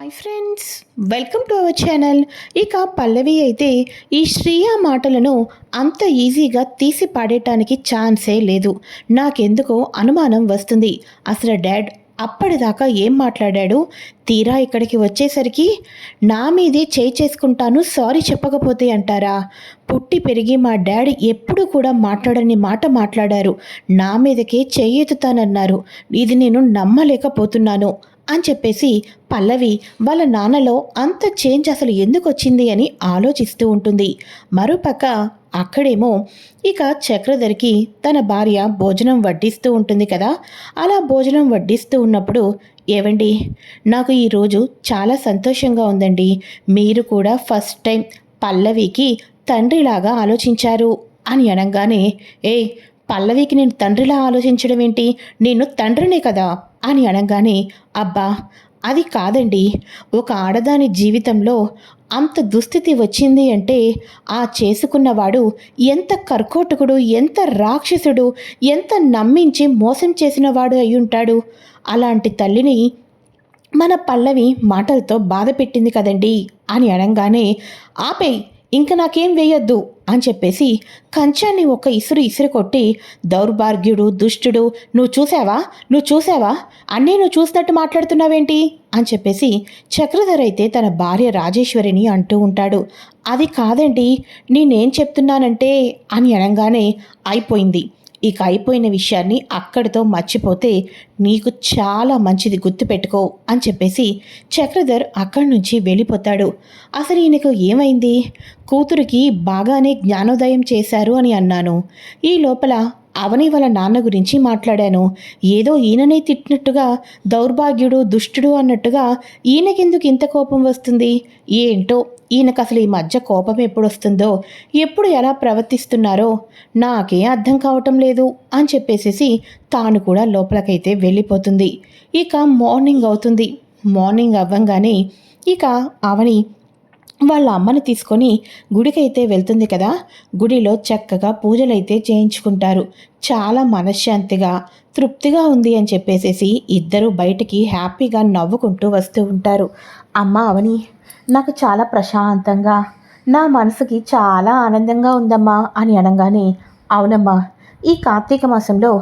Hi friends welcome to our channel ఇక పల్లవి అయితే ఈ శ్రీయా మాటలను అంత ఈజీగా తీసి పాడేయటానికి ఛాన్సే లేదు. నాకెందుకో అనుమానం వస్తుంది. అసలు డాడ్ అప్పటిదాకా ఏం మాట్లాడాడు? తీరా ఇక్కడికి వచ్చేసరికి నా మీదే చేయి చేసుకుంటాను సారీ చెప్పకపోతే అంటారా? పుట్టి పెరిగి మా డాడీ ఎప్పుడు కూడా మాట్లాడని మాట మాట్లాడారు. నా మీదకే చెయ్యెత్తుతానన్నారు ఇది నేను నమ్మలేకపోతున్నాను. అని చెప్పేసి పల్లవి వాళ్ళ నాన్నలో అంత చేంజ్ అసలు ఎందుకు వచ్చింది అని ఆలోచిస్తూ ఉంటుంది. మరోపక్క అక్కడేమో ఇక చక్రధరికి తన భార్య భోజనం వడ్డిస్తూ ఉంటుంది కదా. అలా భోజనం వడ్డిస్తూ ఉన్నప్పుడు ఏవండి నాకు ఈరోజు చాలా సంతోషంగా ఉందండి. మీరు కూడా ఫస్ట్ టైం పల్లవికి తండ్రిలాగా ఆలోచించారు అని అనగానే ఏ పల్లవికి నేను తండ్రిలా ఆలోచించడం ఏంటి? నేను తండ్రినే కదా? అని అనగానే అబ్బా అది కాదండి. ఒక ఆడదాని జీవితంలో అంత దుస్థితి వచ్చింది అంటే ఆ చేసుకున్నవాడు ఎంత కర్కోటకుడు ఎంత రాక్షసుడు ఎంత నమ్మించి మోసం చేసినవాడు అయి ఉంటాడు. అలాంటి తల్లిని మన పల్లవి మాటలతో బాధ పెట్టింది కదండి అని అనగానే ఆపేయ్ ఇంక నాకేం వేయొద్దు. అని చెప్పేసి కంచాన్ని ఒక ఇసురు ఇసురు కొట్టి దౌర్భాగ్యుడు దుష్టుడు నువ్వు చూసావా? నువ్వు చూసావా? అన్నీ నువ్వు చూసినట్టు మాట్లాడుతున్నావేంటి? అని చెప్పేసి చక్రధర్ అయితే తన భార్య రాజేశ్వరిని అంటూ ఉంటాడు. అది కాదండి నేనేం చెప్తున్నానంటే అని అనగానే అయిపోయింది. ఇక అయిపోయిన విషయాన్ని అక్కడితో మర్చిపోతే నీకు చాలా మంచిది గుర్తుపెట్టుకో అని చెప్పేసి చక్రధర్ అక్కడి నుంచి వెళ్ళిపోతాడు. అసలు ఈయనకు ఏమైంది? కూతురికి బాగానే జ్ఞానోదయం చేశారు అని అన్నాను. ఈ లోపల అవని వాళ్ళ నాన్న గురించి మాట్లాడాను. ఏదో ఈయననే తిట్టినట్టుగా దౌర్భాగ్యుడు దుష్టుడు అన్నట్టుగా ఈయనకెందుకు ఇంత కోపం వస్తుంది? ఏంటో ఈయనకు అసలు ఈ మధ్య కోపం ఎప్పుడు వస్తుందో ఎప్పుడు ఎలా ప్రవర్తిస్తున్నారో నాకే అర్థం కావటం లేదు అని చెప్పేసేసి తాను కూడా లోపలికైతే వెళ్ళిపోతుంది. ఇక మార్నింగ్ అవుతుంది. మార్నింగ్ అవ్వంగానే ఇక అవని వాళ్ళ అమ్మని తీసుకొని గుడికైతే వెళ్తుంది కదా. గుడిలో చక్కగా పూజలైతే చేయించుకుంటారు. చాలా మనశ్శాంతిగా తృప్తిగా ఉంది అని చెప్పేసేసి ఇద్దరు బయటికి హ్యాపీగా నవ్వుకుంటూ వస్తూ ఉంటారు. అమ్మ అవని నాకు చాలా ప్రశాంతంగా నా మనసుకి చాలా ఆనందంగా ఉందమ్మా అని అనగానే అవునమ్మా ఈ కార్తీక మాసంలో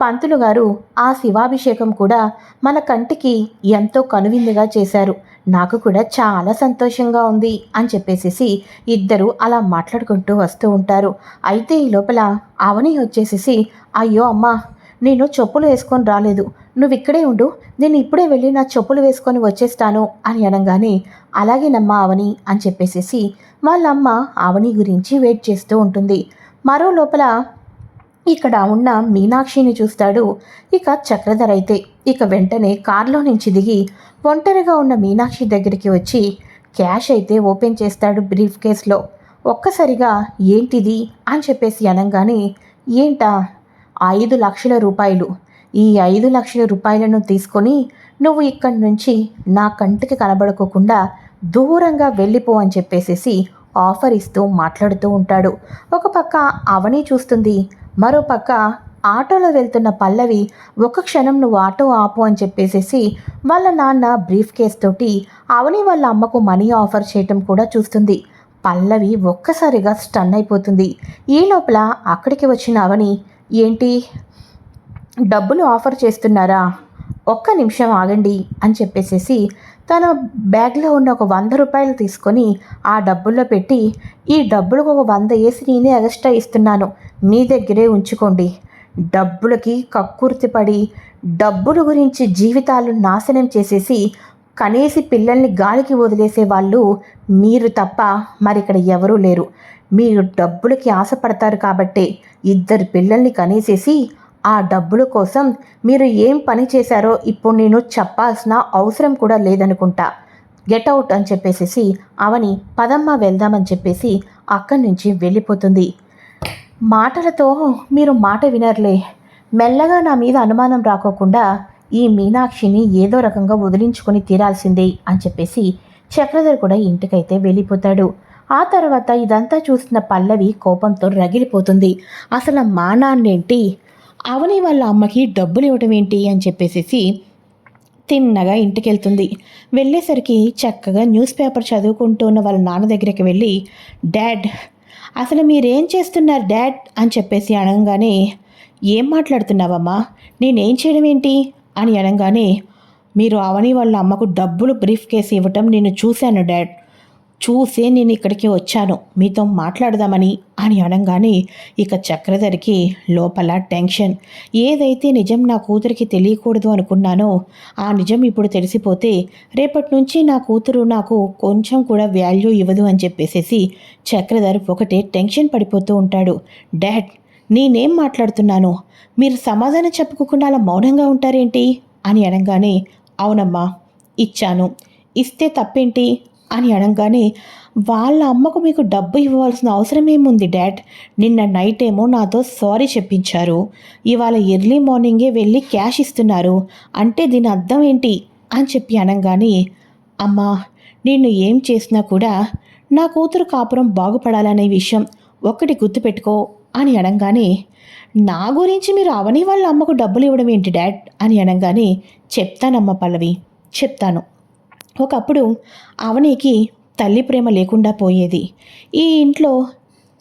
పంతులు గారు ఆ శివాభిషేకం కూడా మన కంటికి ఎంతో కనువిందుగా చేశారు. నాకు కూడా చాలా సంతోషంగా ఉంది అని చెప్పేసేసి ఇద్దరు అలా మాట్లాడుకుంటూ వస్తూ ఉంటారు. అయితే ఈ లోపల అవని వచ్చేసేసి అయ్యో అమ్మా నేను చెప్పులు వేసుకొని రాలేదు. నువ్వు ఇక్కడే ఉండు. నేను ఇప్పుడే వెళ్ళి నా చెప్పులు వేసుకొని వచ్చేస్తాను అని అనగానే అలాగేనమ్మా అవని అని చెప్పేసేసి వాళ్ళమ్మ అవని గురించి వెయిట్ చేస్తూ ఉంటుంది. మరో లోపల ఇక్కడ ఉన్న మీనాక్షిని చూస్తాడు. ఇక చక్రధర్ అయితే ఇక వెంటనే కారులో నుంచి దిగి ఒంటరిగా ఉన్న మీనాక్షి దగ్గరికి వచ్చి క్యాష్ అయితే ఓపెన్ చేస్తాడు బ్రీఫ్ కేస్లో. ఒక్కసారిగా ఏంటిది? అని చెప్పేసి అనగానే ఏంటా? ఐదు లక్షల రూపాయలు. ఈ ఐదు లక్షల రూపాయలను తీసుకొని నువ్వు ఇక్కడి నుంచి నా కంటికి కనబడుకోకుండా దూరంగా వెళ్ళిపో అని చెప్పేసేసి ఆఫర్ ఇస్తూ మాట్లాడుతూ ఉంటాడు. ఒక పక్క అవని చూస్తుంది. మరో పక్క ఆటోలో వెళ్తున్న పల్లవి ఒక క్షణం నువ్వు ఆటో ఆపు అని చెప్పేసేసి వాళ్ళ నాన్న బ్రీఫ్ కేస్ తోటి అవని వాళ్ళ అమ్మకు మనీ ఆఫర్ చేయటం కూడా చూస్తుంది. పల్లవి ఒక్కసారిగా స్టన్ అయిపోతుంది. ఈ లోపల అక్కడికి వచ్చిన అవని ఏంటి? డబ్బులు ఆఫర్ చేస్తున్నారా? ఒక్క నిమిషం ఆగండి అని చెప్పేసేసి తన బ్యాగ్లో ఉన్న ఒక వంద రూపాయలు తీసుకొని ఆ డబ్బుల్లో పెట్టి ఈ డబ్బులకు ఒక వంద వేసి నేనే ఎక్స్ట్రా ఇస్తున్నాను మీ దగ్గరే ఉంచుకోండి. డబ్బులకి కక్కుర్తి పడి డబ్బుల గురించి జీవితాలు నాశనం చేసేసి కనేసి పిల్లల్ని గాలికి వదిలేసే వాళ్ళు మీరు తప్ప మరి ఇక్కడ ఎవరూ లేరు. మీరు డబ్బులకి ఆశపడతారు కాబట్టే ఇద్దరు పిల్లల్ని కనేసేసి ఆ డబ్బుల కోసం మీరు ఏం పని చేశారో ఇప్పుడు నేను చెప్పాల్సిన అవసరం కూడా లేదనుకుంటా. గెట్ అవుట్ అని చెప్పేసేసి అవని పదమ్మ వెళ్దామని చెప్పేసి అక్కడి నుంచి వెళ్ళిపోతుంది. మాటలతో మీరు మాట వినర్లే. మెల్లగా నా మీద అనుమానం రాకోకుండా ఈ మీనాక్షిని ఏదో రకంగా వదిలించుకొని తీరాల్సిందే అని చెప్పేసి చక్రధర్ కూడా ఇంటికైతే వెళ్ళిపోతాడు. ఆ తర్వాత ఇదంతా చూసిన పల్లవి కోపంతో రగిలిపోతుంది. అసలు మానాన్నేంటి? అవని వాళ్ళ అమ్మకి డబ్బులు ఇవ్వటం ఏంటి అని చెప్పేసేసి తిన్నగా ఇంటికి వెళ్తుంది వెళ్ళేసరికి చక్కగా న్యూస్ పేపర్ చదువుకుంటూ ఉన్న వాళ్ళ నాన్న దగ్గరికి వెళ్ళి డాడ్ అసలు మీరేం చేస్తున్నారు డాడ్? అని చెప్పేసి అనగానే ఏం మాట్లాడుతున్నావమ్మా? నేనేం చేయడం ఏంటి? అని అనగానే మీరు అవని వాళ్ళ అమ్మకు డబ్బులు బ్రీఫ్ కేసు ఇవ్వటం నేను చూశాను డాడ్. చూసే నేను ఇక్కడికి వచ్చాను. మీతో మాట్లాడదామని అని అనగానే ఇక చక్రధరికి లోపల టెన్షన్. ఏదైతే నిజం నా కూతురికి తెలియకూడదు అనుకున్నానో ఆ నిజం ఇప్పుడు తెలిసిపోతే రేపటి నుంచి నా కూతురు నాకు కొంచెం కూడా వాల్యూ ఇవ్వదు అని చెప్పేసేసి చక్రధర్ ఒకటే టెన్షన్ పడిపోతూ ఉంటాడు. డాడ్ నేనేం మాట్లాడుతున్నాను? మీరు సమాధానం చెప్పుకోకుండా అలా మౌనంగా ఉంటారేంటి? అని అనగానే అవునమ్మా ఇచ్చాను. ఇస్తే తప్పేంటి? అని అనగానే వాళ్ళ అమ్మకు మీకు డబ్బు ఇవ్వాల్సిన అవసరం ఏముంది డాడ్? నిన్న నైట్ ఏమో నాతో సారీ చెప్పించారు. ఇవాళ ఎర్లీ మార్నింగే వెళ్ళి క్యాష్ ఇస్తున్నారు. అంటే దీని అర్థం ఏంటి? అని చెప్పి అనగానే అమ్మా నేను ఏం చేసినా కూడా నా కూతురు కాపురం బాగుపడాలనే విషయం ఒక్కటి గుర్తుపెట్టుకో అని అనగానే నా గురించి మీరు అవని వాళ్ళ అమ్మకు డబ్బులు ఇవ్వడం ఏంటి డాడ్? అని అనగానే చెప్తానమ్మ పల్లవి చెప్తాను. ఒకప్పుడు అవనికి తల్లి ప్రేమ లేకుండా పోయేది. ఈ ఇంట్లో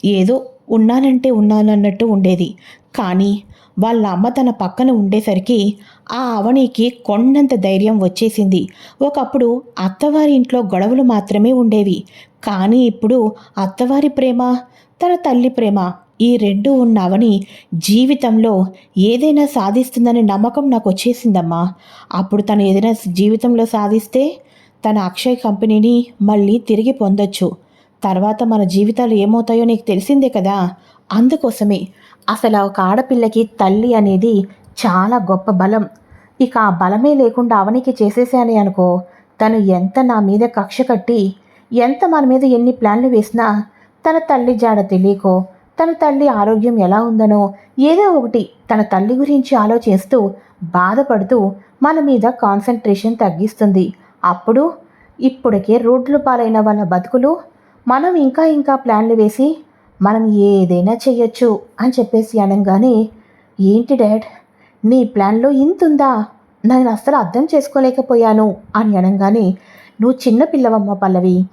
ఏదో ఉన్నానంటే ఉన్నానన్నట్టు ఉండేది. కానీ వాళ్ళ అమ్మ తన పక్కన ఉండేసరికి ఆ అవనికి కొండంత ధైర్యం వచ్చేసింది. ఒకప్పుడు అత్తవారి ఇంట్లో గొడవలు మాత్రమే ఉండేవి. కానీ ఇప్పుడు అత్తవారి ప్రేమ తన తల్లి ప్రేమ ఈ రెండు ఉన్న అవని జీవితంలో ఏదైనా సాధిస్తుందనే నమ్మకం నాకు వచ్చేసిందమ్మా అప్పుడు తను ఏదైనా జీవితంలో సాధిస్తే తన అక్షయ్ కంపెనీని మళ్ళీ తిరిగి పొందొచ్చు. తర్వాత మన జీవితాలు ఏమవుతాయో నీకు తెలిసిందే కదా? అందుకోసమే అసలు ఒక ఆడపిల్లకి తల్లి అనేది చాలా గొప్ప బలం. ఇక ఆ బలమే లేకుండా అవనికి చేసేసాని అనుకో. తను ఎంత నా మీద కక్ష కట్టి ఎంత మన మీద ఎన్ని ప్లాన్లు వేసినా తన తల్లి జాడ తెలియకో తన తల్లి ఆరోగ్యం ఎలా ఉందనో ఏదో ఒకటి తన తల్లి గురించి ఆలోచిస్తూ బాధపడుతూ మన మీద కాన్సన్ట్రేషన్ తగ్గిస్తుంది. అప్పుడు ఇప్పటికే రోడ్లు పాలైన వాళ్ళ బతుకులు మనం ఇంకా ఇంకా ప్లాన్లు వేసి మనం ఏదైనా చేయొచ్చు అని చెప్పేసి అనగానే ఏంటి డాడ్ నీ ప్లాన్లో ఇంతుందా? నేను అస్సలు అర్థం చేసుకోలేకపోయాను అని అనగానే నువ్వు చిన్న పిల్లవమ్మ పల్లవి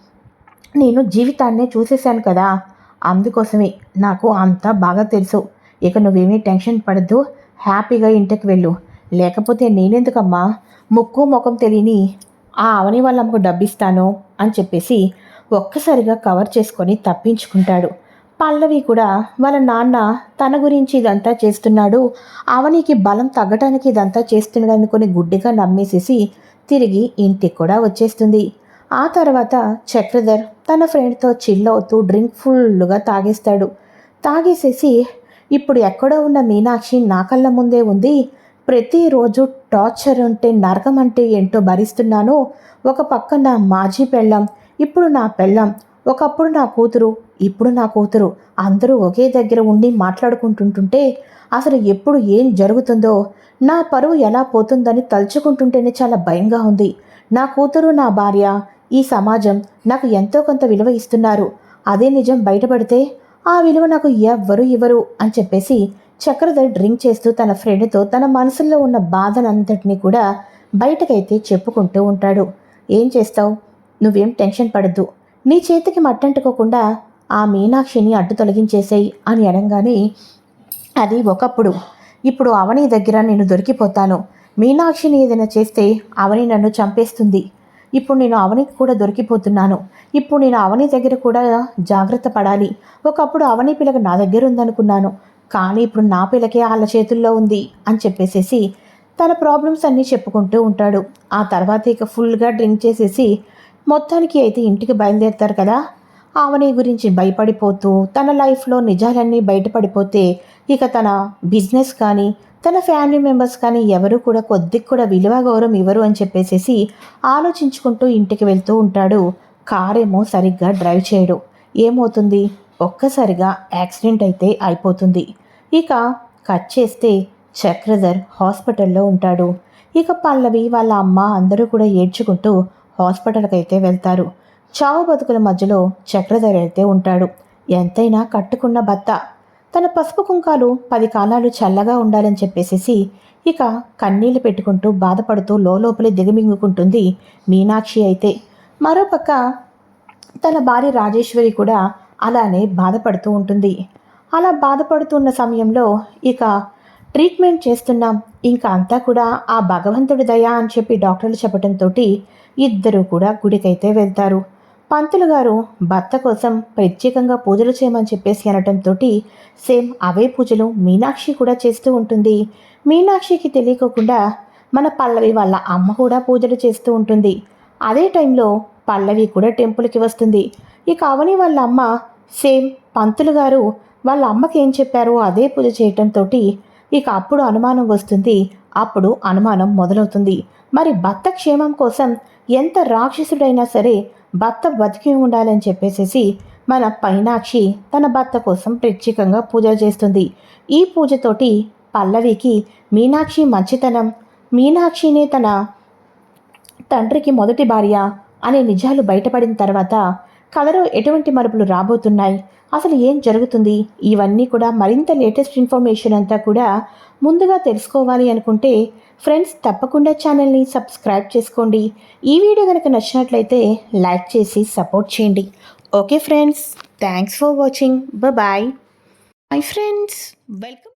నేను జీవితాన్నే చూసేశాను కదా అందుకోసమే నాకు అంతా బాగా తెలుసు. ఇక నువ్వేమీ టెన్షన్ పడద్దు హ్యాపీగా ఇంటికి వెళ్ళు. లేకపోతే నేనెందుకమ్మా? ముక్కు ముఖం తెలియని ఆ అవని వాళ్ళ అమ్మకు డబ్బిస్తాను అని చెప్పేసి ఒక్కసారిగా కవర్ చేసుకొని తప్పించుకుంటాడు. పల్లవి కూడా వాళ్ళ నాన్న తన గురించి ఇదంతా చేస్తున్నాడు. అవనికి బలం తగ్గడానికి ఇదంతా చేస్తున్నాడు అనుకుని గుడ్డిగా నమ్మేసేసి తిరిగి ఇంటికి కూడా వచ్చేస్తుంది. ఆ తర్వాత చక్రధర్ తన ఫ్రెండ్తో చిల్ అవుతూ డ్రింక్ ఫుల్గా తాగేస్తాడు. తాగేసేసి ఇప్పుడు ఎక్కడో ఉన్న మీనాక్షి నా కళ్ళ ముందే ఉంది. ప్రతిరోజు టార్చర్ అంటే నరకం అంటే ఏంటో భరిస్తున్నానో. ఒక పక్క నా మాజీ పెళ్ళం ఇప్పుడు నా పెళ్ళం ఒకప్పుడు నా కూతురు ఇప్పుడు నా కూతురు అందరూ ఒకే దగ్గర ఉండి మాట్లాడుకుంటుంటుంటే అసలు ఎప్పుడు ఏం జరుగుతుందో నా పరువు ఎలా పోతుందని తలుచుకుంటుంటేనే చాలా భయంగా ఉంది. నా కూతురు నా భార్య ఈ సమాజం నాకు ఎంతో కొంత విలువ ఇస్తున్నారు. అదే నిజం బయటపడితే ఆ విలువ నాకు ఎవ్వరు ఇవ్వరు అని చెప్పేసి చక్రధర్ డ్రింక్ చేస్తూ తన ఫ్రెండ్తో తన మనసులో ఉన్న బాధనంతటినీ కూడా బయటకైతే చెప్పుకుంటూ ఉంటాడు. ఏం చేస్తావు? నువ్వేం టెన్షన్ పడద్దు. నీ చేతికి మట్టంటుకోకుండా ఆ మీనాక్షిని అడ్డు తొలగించేసేయి అని అనగానే అది ఒకప్పుడు. ఇప్పుడు అవని దగ్గర నేను దొరికిపోతాను. మీనాక్షిని ఏదైనా చేస్తే అవని నన్ను చంపేస్తుంది. ఇప్పుడు నేను అవనికి కూడా దొరికిపోతున్నాను. ఇప్పుడు నేను అవని దగ్గర కూడా జాగ్రత్త పడాలి. ఒకప్పుడు అవని పిల్లక నా దగ్గర ఉందనుకున్నాను కానీ ఇప్పుడు నా పిల్లకే వాళ్ళ చేతుల్లో ఉంది అని చెప్పేసేసి తన ప్రాబ్లమ్స్ అన్నీ చెప్పుకుంటూ ఉంటాడు. ఆ తర్వాత ఇక ఫుల్గా డ్రింక్ చేసేసి మొత్తానికి అయితే ఇంటికి బయలుదేరుతారు కదా. ఆమెని గురించి భయపడిపోతూ తన లైఫ్లో నిజాలన్నీ బయటపడిపోతే ఇక తన బిజినెస్ కానీ తన ఫ్యామిలీ మెంబర్స్ కానీ ఎవరు కూడా కొద్దిగా కూడా విలువ గౌరవం ఇవ్వరు అని చెప్పేసేసి ఆలోచించుకుంటూ ఇంటికి వెళ్తూ ఉంటాడు. కారేమో సరిగ్గా డ్రైవ్ చేయడు. ఏమవుతుంది? ఒక్కసారిగా యాక్సిడెంట్ అయితే అయిపోతుంది. ఇక కట్ చేస్తే చక్రధర్ హాస్పిటల్లో ఉంటాడు. ఇక పల్లవి వాళ్ళ అమ్మ అందరూ కూడా ఏడ్చుకుంటూ హాస్పిటల్కి అయితే వెళ్తారు. చావు బతుకుల మధ్యలో చక్రధర్ అయితే ఉంటాడు. ఎంతైనా కట్టుకున్న భర్త. తన పసుపు కుంకాలు పది కాలాలు చల్లగా ఉండాలని చెప్పేసేసి ఇక కన్నీళ్ళు పెట్టుకుంటూ బాధపడుతూ లోపలే దిగమింగుకుంటుంది మీనాక్షి అయితే. మరోపక్క తన భార్య రాజేశ్వరి కూడా అలానే బాధపడుతూ ఉంటుంది. అలా బాధపడుతున్న సమయంలో ఇక ట్రీట్మెంట్ చేస్తున్నాం. ఇంకా అంతా కూడా ఆ భగవంతుడి దయ అని చెప్పి డాక్టర్లు చెప్పడంతో ఇద్దరూ కూడా గుడికైతే వెళ్తారు. పంతులు గారు భర్త కోసం ప్రత్యేకంగా పూజలు చేయమని చెప్పేసి అనటంతో సేమ్ అవే పూజలు మీనాక్షి కూడా చేస్తూ ఉంటుంది. మీనాక్షికి తెలియకోకుండా మన పల్లవి వాళ్ళ అమ్మ కూడా పూజలు చేస్తూ ఉంటుంది. అదే టైంలో పల్లవి కూడా టెంపుల్కి వస్తుంది. ఇక అవని వాళ్ళ అమ్మ సేమ్ పంతులు గారు వాళ్ళ అమ్మకి ఏం చెప్పారో అదే పూజ చేయటంతో ఇక అప్పుడు అనుమానం వస్తుంది. అప్పుడు అనుమానం మొదలవుతుంది. మరి భర్త క్షేమం కోసం ఎంత రాక్షసుడైనా సరే భర్త బతికి ఉండాలని చెప్పేసేసి మన పైనాక్షి తన భర్త కోసం ప్రత్యేకంగా పూజ చేస్తుంది. ఈ పూజతోటి పల్లవికి మీనాక్షి మంచితనం మీనాక్షినే తన తండ్రికి మొదటి భార్య అనే నిజాలు బయటపడిన తర్వాత కథలో ఎటువంటి మరుపులు రాబోతున్నాయి? అసలు ఏం జరుగుతుంది? ఇవన్నీ కూడా మరింత లేటెస్ట్ ఇన్ఫర్మేషన్ అంతా కూడా ముందుగా తెలుసుకోవాలి అనుకుంటే ఫ్రెండ్స్ తప్పకుండా ఛానల్ని సబ్స్క్రైబ్ చేసుకోండి. ఈ వీడియో కనుక నచ్చినట్లయితే లైక్ చేసి సపోర్ట్ చేయండి. Okay friends thanks for watching. Bye my friends welcome